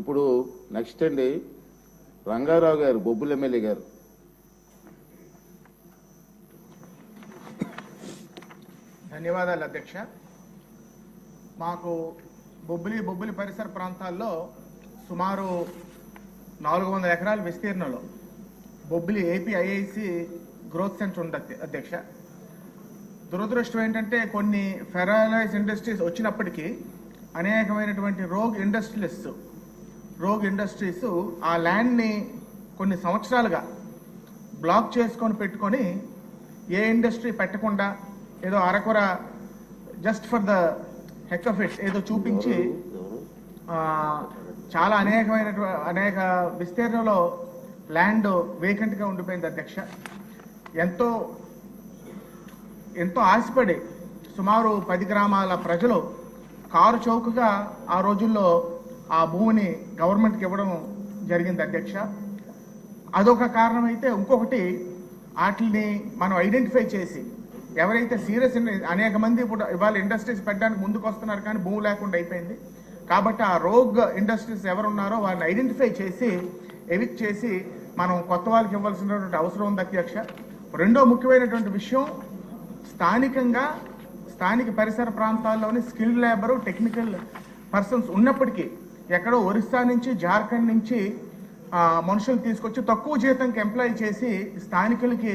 ఇప్పుడు నెక్స్ట్ అండి రంగారావు గారు బొబ్బుల ఎమ్మెల్యే గారు. ధన్యవాదాలు అధ్యక్ష. మాకు బొబ్బిలి బొబ్బిలి పరిసర ప్రాంతాల్లో సుమారు నాలుగు వందల ఎకరాల విస్తీర్ణంలో Bobbili AP IIC growth centre ఉంది అధ్యక్ష. దురదృష్టం ఏంటంటే కొన్ని ఫెరాలైజ్ ఇండస్ట్రీస్ వచ్చినప్పటికీ అనేకమైనటువంటి రోగ్ ఇండస్ట్రియలిస్ట్ రోగ్ ఇండస్ట్రీస్ ఆ ల్యాండ్ని కొన్ని సంవత్సరాలుగా బ్లాక్ చేసుకొని పెట్టుకొని ఏ ఇండస్ట్రీ పెట్టకుండా ఏదో అరకొర just for the heck of it ఏదో చూపించి చాలా అనేకమైన అనేక విస్తీర్ణంలో ల్యాండ్ వేకెంట్గా ఉండిపోయింది అధ్యక్ష. ఎంతో ఎంతో ఆశపడి సుమారు పది గ్రామాల ప్రజలు కారు చౌకగా ఆ రోజుల్లో ఆ భూమిని గవర్నమెంట్కి ఇవ్వడం జరిగింది అధ్యక్ష. అదొక కారణం అయితే ఇంకొకటి వాటిని మనం ఐడెంటిఫై చేసి ఎవరైతే సీరియస్ అనేక మంది ఇప్పుడు ఇవాళ ఇండస్ట్రీస్ పెట్టడానికి ముందుకు వస్తున్నారు కానీ భూమి లేకుండా అయిపోయింది. కాబట్టి ఆ రోగ్ ఇండస్ట్రీస్ ఎవరున్నారో వాళ్ళని ఐడెంటిఫై చేసి ఎవిక్ చేసి మనం కొత్త వాళ్ళకి ఇవ్వాల్సినటువంటి అవసరం ఉంది అధ్యక్ష. రెండో ముఖ్యమైనటువంటి విషయం స్థానికంగా స్థానిక పరిసర ప్రాంతాల్లోని స్కిల్ లేబరు టెక్నికల్ పర్సన్స్ ఉన్నప్పటికీ ఎక్కడో ఒరిస్సా నుంచి జార్ఖండ్ నుంచి మనుషులు తీసుకొచ్చి తక్కువ జీతంకి ఎంప్లాయ్ చేసి స్థానికులకి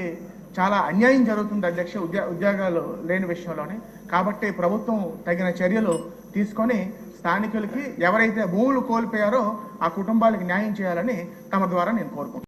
చాలా అన్యాయం జరుగుతుంది అధ్యక్ష ఉద్యో ఉద్యోగాలు లేని విషయంలోనే. కాబట్టి ప్రభుత్వం తగిన చర్యలు తీసుకొని స్థానికులకి ఎవరైతే భూములు కోల్పోయారో ఆ కుటుంబాలకు న్యాయం చేయాలని తమ ద్వారా నేను కోరుకుంటున్నాను.